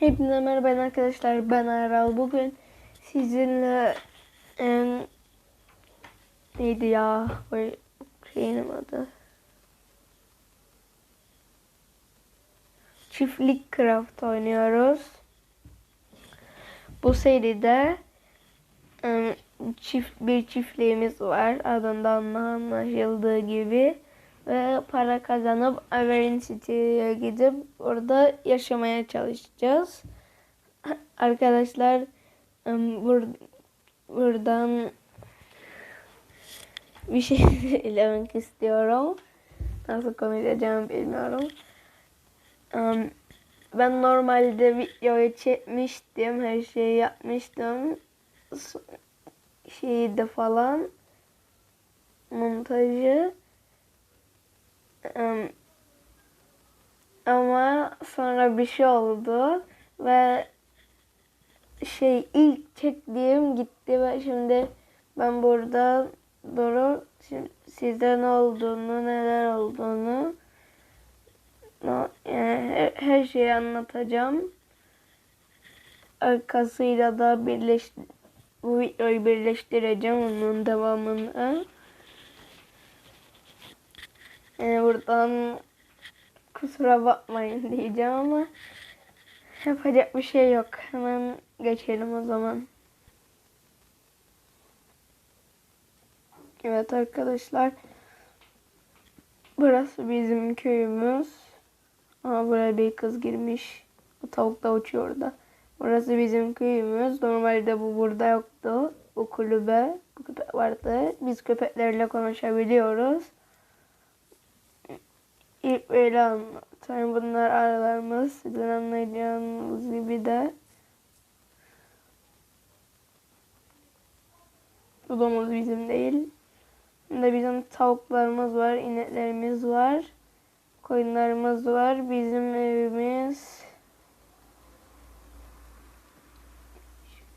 Hepinize merhaba arkadaşlar. Ben Aral. Bugün sizinle em, neydi ya? Şeyin adı. Çiftlik Craft oynuyoruz. Bu seride çift bir çiftliğimiz var. Adından da anlaşıldığı gibi ve para kazanıp Averin City'ye gidip orada yaşamaya çalışacağız. Arkadaşlar bur buradan bir şey söylemek istiyorum. Nasıl konuşacağımı bilmiyorum. Em, Ben normalde videoyu çekmiştim. Her şeyi yapmıştım. Şeyi de falan. Montajı. Ama sonra bir şey oldu ve şey ilk çektiğim gitti ve şimdi ben burada durup şimdi size ne olduğunu neler olduğunu yani her, her şeyi anlatacağım. Arkasıyla da birleş bu videoyu birleştireceğim onun devamını. Yani buradan kusura bakmayın diyeceğim ama yapacak bir şey yok. Hemen geçelim o zaman. Evet arkadaşlar. Burası bizim köyümüz. Ama buraya bir kız girmiş. Bu tavuk da uçuyor orada. Burası bizim köyümüz. Normalde bu burada yoktu. Bu kulübe, bu köpek vardı. Biz köpeklerle konuşabiliyoruz. İlk böyle anlatayım. Bunlar aralarımız. Sizin anlayacağınız gibi de. Bu domuz bizim değil. Şimdi bizim tavuklarımız var, ineklerimiz var. Koyunlarımız var. Bizim evimiz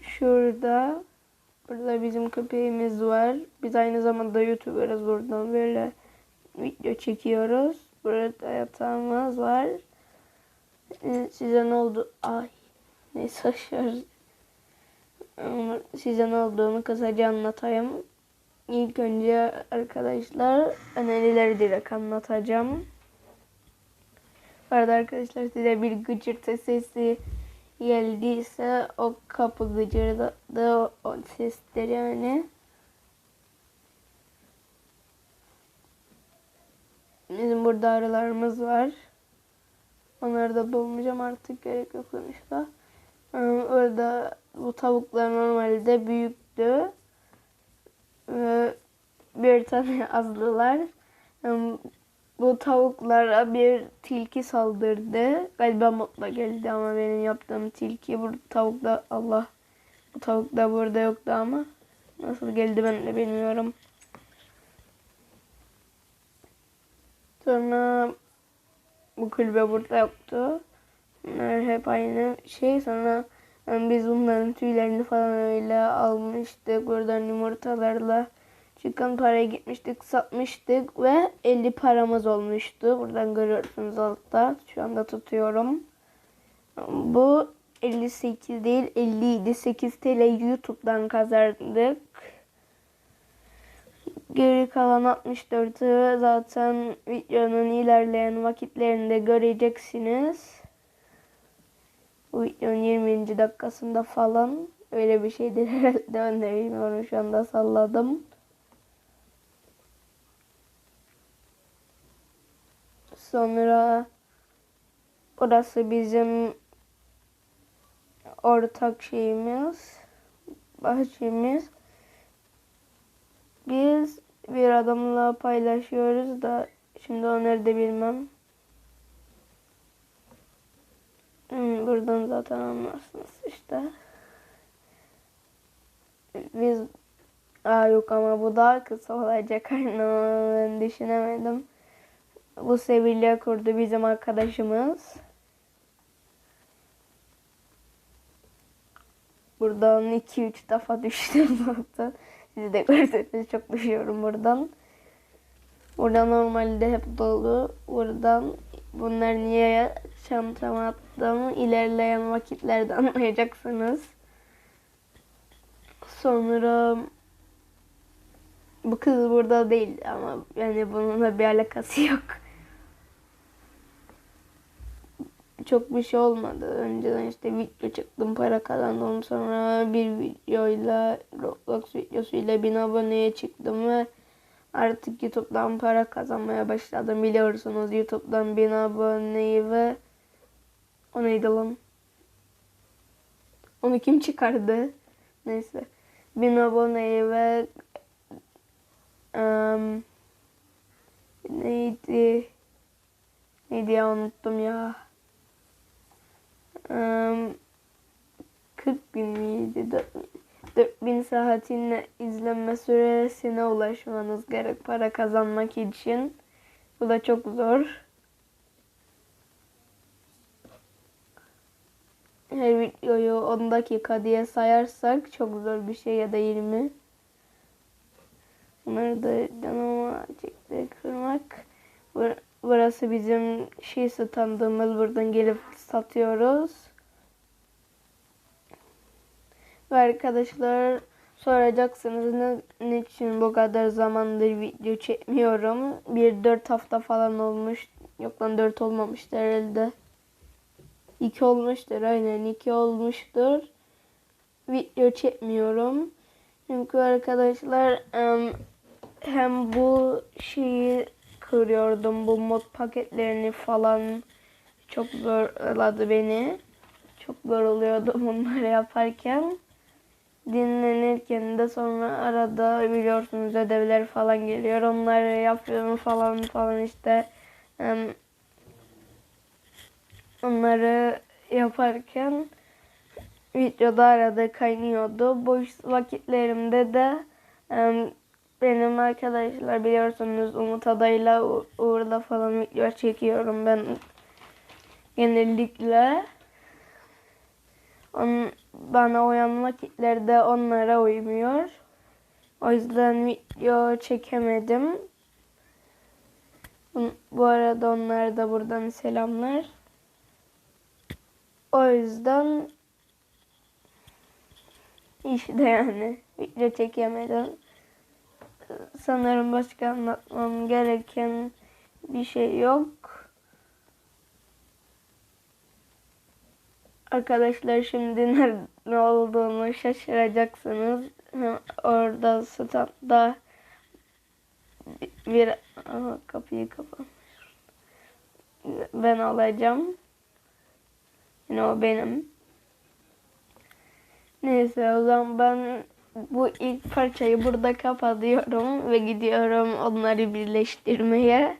şurada. Burada bizim köpeğimiz var. Biz aynı zamanda YouTuber'ız buradan böyle video çekiyoruz. Burada yatağımız var. Ee, Size ne oldu? Ay. Neyse. Ama Size ne olduğunu kısaca anlatayım. İlk önce arkadaşlar önerileri direkt anlatacağım. Bu arada arkadaşlar size bir gıcırtı sesi geldiyse o kapı gıcırdadı o sesler yani. Bizim burada arılarımız var. Onları da bulmayacağım artık gerek yok sonuçta. Ee, Orada bu tavuklar normalde büyüktü. Ve bir tane azlılar. Ee, Bu tavuklara bir tilki saldırdı. Galiba mutla geldi ama benim yaptığım tilki. Bu tavuk da Allah. Bu tavuk da burada yoktu ama. Nasıl geldi ben de bilmiyorum. Sonra bu kulübe burada yoktu. Bunlar hep aynı şey. Sonra yani biz bunların tüylerini falan öyle almıştık. Buradan yumurtalarla çıkan paraya gitmiştik, satmıştık ve 50 paramız olmuştu. Buradan görüyorsunuz altta. Şu anda tutuyorum. Bu 58 değil 50 idi. 8 TL YouTube'dan kazandık. Geri kalan 64'ü zaten videonun ilerleyen vakitlerinde göreceksiniz. Bu videonun 20. dakikasında falan öyle bir şeydir herhalde ben de bilmiyorum şu anda salladım. Sonra burası bizim ortak şeyimiz, bahçemiz. Biz bir adamla paylaşıyoruz da şimdi o nerede bilmem. Hmm, buradan zaten anlarsınız işte. Biz Aa yok ama bu daha kısa olacak aynen düşünemedim. Bu Sevilla kurdu bizim arkadaşımız. Buradan 2-3 defa düştüm zaten. Siz de gördünüz çok düşüyorum buradan. Burada normalde hep dolu. Buradan bunlar niye çantama attım. İlerleyen vakitlerde anlayacaksınız. Sonra bu kız burada değil ama yani bununla bir alakası yok. Çok bir şey olmadı. Önceden işte video çıktım, para kazandım. Sonra bir videoyla, Roblox videosuyla bin aboneye çıktım ve artık YouTube'dan para kazanmaya başladım. Biliyorsunuz YouTube'dan bin aboneyi ve o neydi lan? Onu kim çıkardı? Neyse. Bin aboneyi ve em, neydi? Neydi ya unuttum ya. Em, 40 bin miydi? 4000 saatinle izlenme süresine ulaşmanız gerek para kazanmak için. Bu da çok zor. Her videoyu 10 dakika diye sayarsak çok zor bir şey ya da 20. Bunları da canıma çekti kırmak. Bur- Burası bizim şey standımız. Buradan gelip satıyoruz. Ve arkadaşlar soracaksınız ne, niçin bu kadar zamandır video çekmiyorum. Bir dört hafta falan olmuş. Yok lan dört olmamıştır herhalde. İki olmuştur aynen iki olmuştur. Video çekmiyorum. Çünkü arkadaşlar em, hem bu şeyi kırıyordum. Bu mod paketlerini falan çok zorladı beni. Çok zor oluyordu bunları yaparken. Dinlenirken de sonra arada biliyorsunuz ödevler falan geliyor. Onları yapıyorum falan falan işte. Onları yaparken videoda arada kaynıyordu. Boş vakitlerimde de benim arkadaşlar biliyorsunuz Umut Adayla Uğur'la falan video çekiyorum ben genellikle. On, bana uyan vakitlerde onlara uymuyor. O yüzden video çekemedim. Bu arada onlara da buradan selamlar. O yüzden işte yani video çekemedim. Sanırım başka anlatmam gereken bir şey yok. Arkadaşlar şimdi ne olduğunu şaşıracaksınız. Orada standda bir Aha, kapıyı kapat. Ben alacağım. Yine o benim. Neyse o zaman ben bu ilk parçayı burada kapatıyorum ve gidiyorum onları birleştirmeye.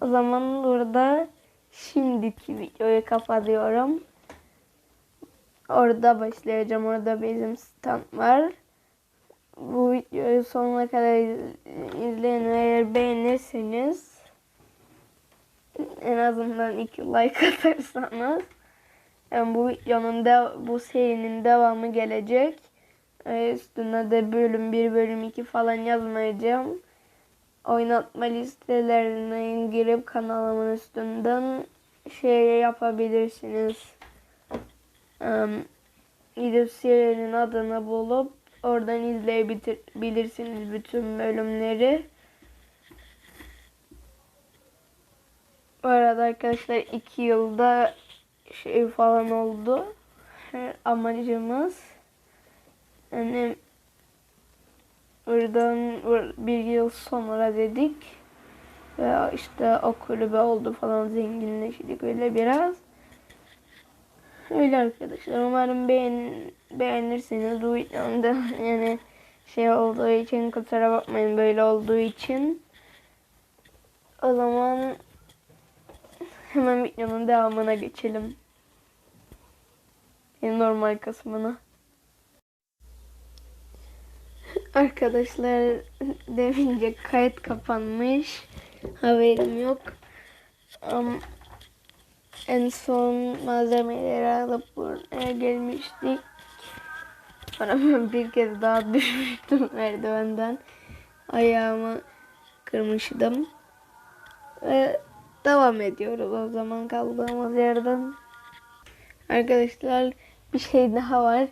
O zaman burada şimdiki videoyu kapatıyorum. Orada başlayacağım. Orada bizim stand var. Bu videoyu sonuna kadar izleyin ve eğer beğenirseniz en azından iki like atarsanız yani bu videonun da bu serinin devamı gelecek. Ee, üstüne de bölüm 1 bölüm 2 falan yazmayacağım. Oynatma listelerine girip kanalımın üstünden şey yapabilirsiniz. Um, gidip serinin adını bulup oradan izleyebilirsiniz bütün bölümleri. Bu arada arkadaşlar 2 yılda şey falan oldu. Amacımız yani buradan bir yıl sonra dedik ve işte o kulübe oldu falan zenginleştik öyle biraz. Öyle arkadaşlar umarım beğen, beğenirsiniz bu videomda yani şey olduğu için kusura bakmayın böyle olduğu için. O zaman hemen videonun devamına geçelim. Normal kısmına. Arkadaşlar demince kayıt kapanmış. Haberim yok. Am- en son malzemeleri alıp buraya gelmiştik. Ben bir kez daha düşmüştüm merdivenden. Ayağımı kırmıştım. Ve Devam ediyoruz o zaman kaldığımız yerden. Arkadaşlar bir şey daha var.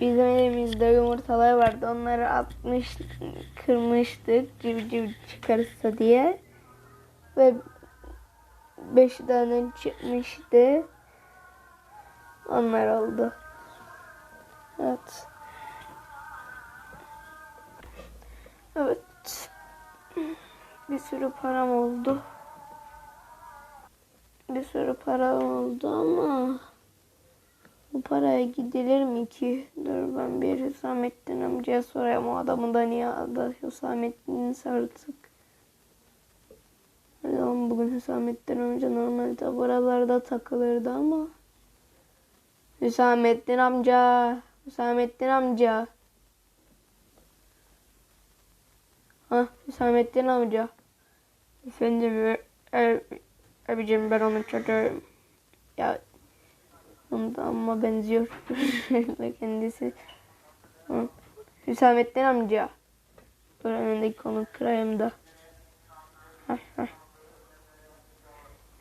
Bizim elimizde yumurtalar vardı. Onları atmış, kırmıştık civciv çıkarsa diye. Ve beş tane çıkmıştı. Onlar oldu. Evet. Evet. Bir sürü param oldu. Bir sürü param oldu ama bu paraya gidilir mi ki? Dur ben bir Hüsamettin amcaya sorayım o adamı da niye adı Hüsamettin'se artık. Oğlum bugün Hüsamettin amca normalde buralarda takılırdı ama. Hüsamettin amca. Hüsamettin amca. Ha Hüsamettin amca. Efendim e, abicim ben onun çocuğuyum. Ya Onda ama benziyor kendisi. Hı. Hüsamettin amca. Dur önündeki konu kırayım da.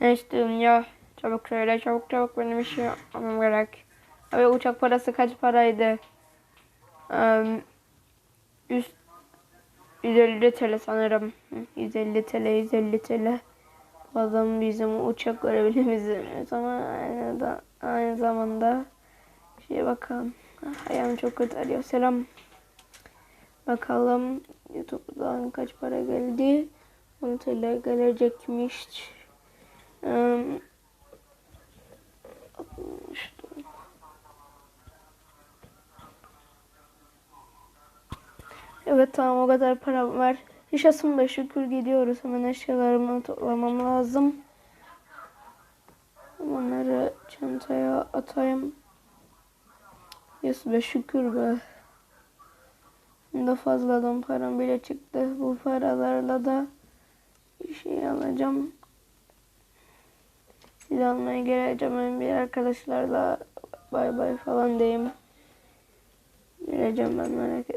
Ne istiyorsun ya? Çabuk söyle çabuk çabuk benim işi yapmam gerek. Abi uçak parası kaç paraydı? Um, 100, 150 TL sanırım. Hı, 150 TL 150 TL. Adam bizim uçak görevlimiz ama aynı, da, aynı zamanda şey bakalım. Ah, Ayağım çok kötü arıyor. Selam. Bakalım YouTube'dan kaç para geldi. 10 TL gelecekmiş. Um, 60 Evet tamam o kadar param var. Yaşasın şükür gidiyoruz. Hemen eşyalarımı toplamam lazım. Onları çantaya atayım. Yes be şükür be. Şimdi fazladan param bile çıktı. Bu paralarla da bir şey alacağım. Sizi almaya geleceğim. Ben bir arkadaşlarla bay bay falan diyeyim. Geleceğim ben merak etmeyin.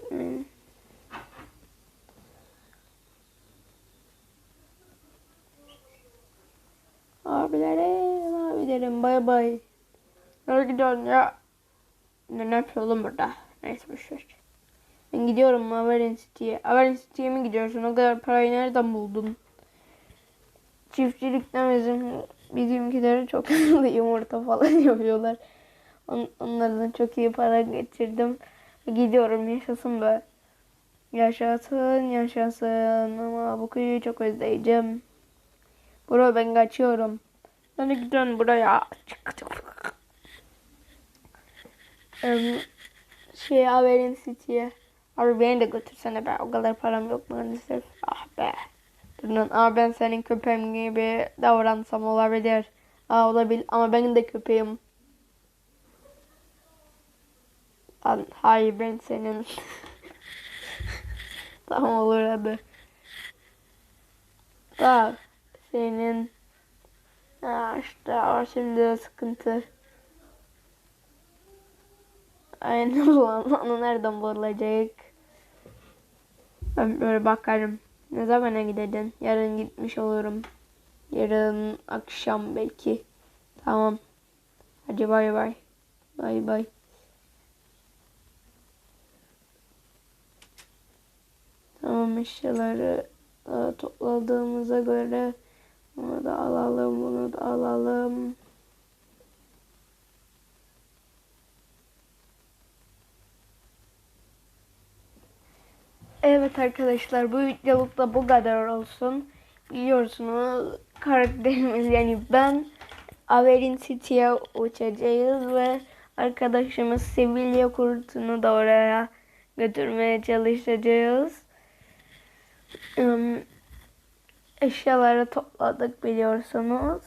Bay bay. Nereye gidiyorsun ya? Ne, ne yapıyorsun burada? Neyse boşver. Ben gidiyorum Averin City'ye. Averin City'ye mi gidiyorsun? O kadar parayı nereden buldun? Çiftçilikten bizim bizimkileri çok hızlı yumurta falan yapıyorlar. On, onlardan çok iyi para geçirdim. Gidiyorum yaşasın be. Yaşasın yaşasın ama bu köyü çok özleyeceğim. Bro ben kaçıyorum. Nereye gidiyorsun buraya? Çık çık. Em, şey haberin City'ye. Abi beni de götürsene be. O kadar param yok maalesef. Ah be. Dur lan. Aa, ben senin köpeğin gibi davransam olabilir. Aa, olabilir ama ben de köpeğim. Lan, hayır ben senin. tamam olur hadi. Bak senin. Ha işte o şimdi sıkıntı. Aynen onu nereden bulacak? Ben böyle bakarım. Ne zamana gideceksin? Yarın gitmiş olurum. Yarın akşam belki. Tamam. Hadi bay bay. Bay bay. Tamam eşyaları e, topladığımıza göre bunu da alalım, bunu da alalım. Evet arkadaşlar bu videoluk da bu kadar olsun. Biliyorsunuz karakterimiz yani ben Averin City'ye uçacağız ve arkadaşımız Sevilla kurtunu da oraya götürmeye çalışacağız. Im, eşyaları topladık biliyorsunuz.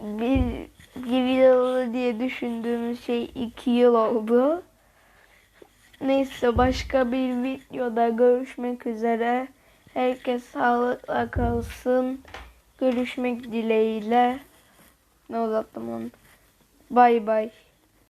Bir, bir yıl diye düşündüğümüz şey iki yıl oldu. Neyse başka bir videoda görüşmek üzere. Herkes sağlıkla kalsın. Görüşmek dileğiyle. Ne uzattım onu. Bay bay.